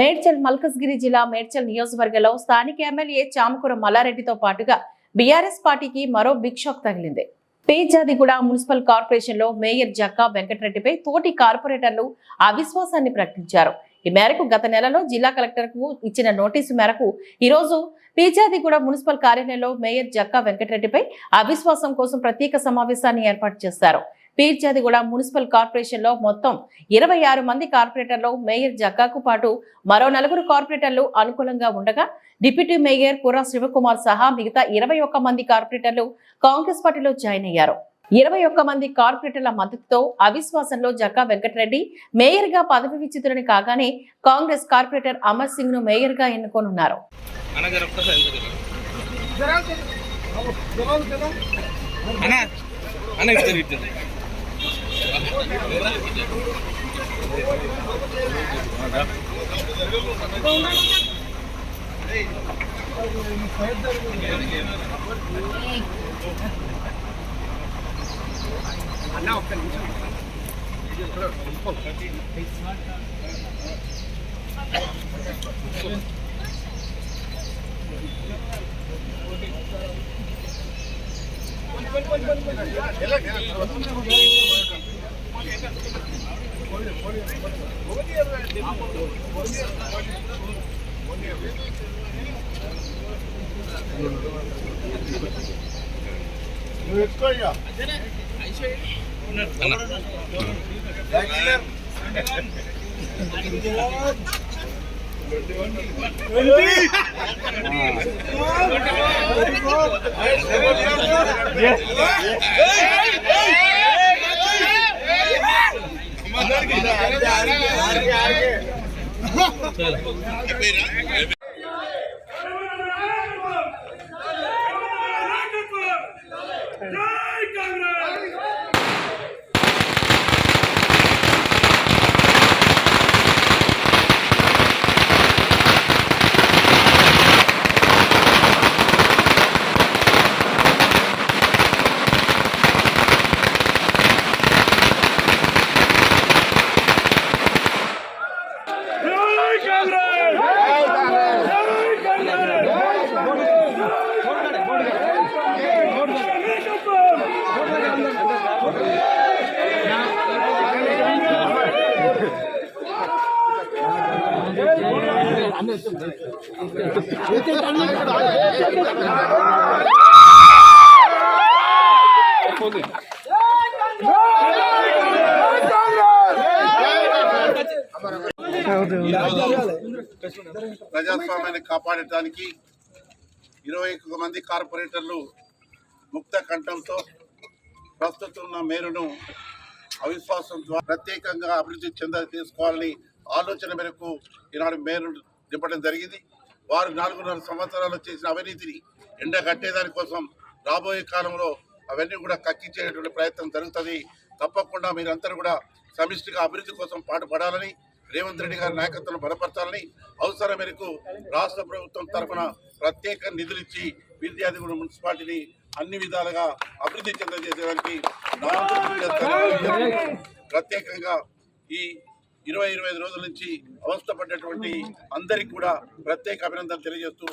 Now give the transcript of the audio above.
మేడ్చల్ మల్కజ్గిరి జిల్లా మేడ్చల్ నియోజకవర్గంలో స్థానిక ఎమ్మెల్యే చామకూర మల్లారెడ్డితో పాటుగా బీఆర్ఎస్ పార్టీకి మరో బిగ్ షాక్ తగిలింది. పేజాదిగూడ మున్సిపల్ కార్పొరేషన్లో మేయర్ జక్కా వెంకటరెడ్డిపై తోటి కార్పొరేటర్లు అవిశ్వాసాన్ని ప్రకటించారు. ఈ మేరకు గత నెలలో జిల్లా కలెక్టర్కు ఇచ్చిన నోటీసు మేరకు ఈ రోజు మున్సిపల్ కార్యాలయంలో మేయర్ జక్కా వెంకటరెడ్డిపై అవిశ్వాసం కోసం ప్రత్యేక సమావేశాన్ని ఏర్పాటు చేశారు. పీర్జాదిగూడ మున్సిపల్ కార్పొరేషన్లో మొత్తం ఇరవై ఆరు మంది కార్పొరేటర్లు మేయర్ జగ్గాకు పాటు మరో నలుగురు కార్పొరేటర్లు అనుకూలంగా ఉండగా డిప్యూటీ మేయర్ కుర్రా శివకుమార్ సహా మిగతా ఇరవై ఒక్క మంది కార్పొరేటర్లు కాంగ్రెస్ పార్టీలో జాయిన్ అయ్యారు ఇరవై ఒక్క మంది కార్పొరేటర్ల మద్దతుతో అవిశ్వాసంలో జగ్గా వెంకటరెడ్డి మేయర్గా పదవి విచ్యుతులని కాగానే కాంగ్రెస్ కార్పొరేటర్ అమర్ సింగ్ను మేయర్గా ఎన్నుకోనున్నారు అన్న జర ఒక్కసారి జర. అన్న అన్న ఇద్దరు ఇద్దరు అన్న జై ప్రజాస్వామ్యాన్ని కాపాడటానికి ఇరవై ఒక్క మంది కార్పొరేటర్లు ముక్త కంఠంతో ప్రస్తుతం ఉన్న మేరును అవిశ్వాసం ద్వారా ప్రత్యేకంగా అభివృద్ధి చెంద తీసుకోవాలని ఆలోచన మేరకు ఈనాడు మేరు నింపడం జరిగింది. వారు నాలుగున్నర సంవత్సరాలు చేసిన అవినీతిని ఎండ కోసం రాబోయే కాలంలో అవన్నీ కూడా కక్కించేటువంటి ప్రయత్నం జరుగుతుంది. తప్పకుండా మీరందరూ కూడా సమిష్టిగా అభివృద్ధి కోసం పాటుపడాలని రేవంత్ రెడ్డి గారి నాయకత్వం బలపరచాలని అవసరం మేరకు రాష్ట్ర ప్రభుత్వం తరఫున ప్రత్యేక నిధులు ఇచ్చి విద్యార్థిగూడ మున్సిపాలిటీని అన్ని విధాలుగా అభివృద్ధి చెందజేసేదానికి ప్రత్యేకంగా ఈ ఇరవై ఇరవై ఐదు రోజుల నుంచి అవస్థపడ్డటువంటి అందరికి కూడా ప్రత్యేక అభినందనలు తెలియజేస్తూ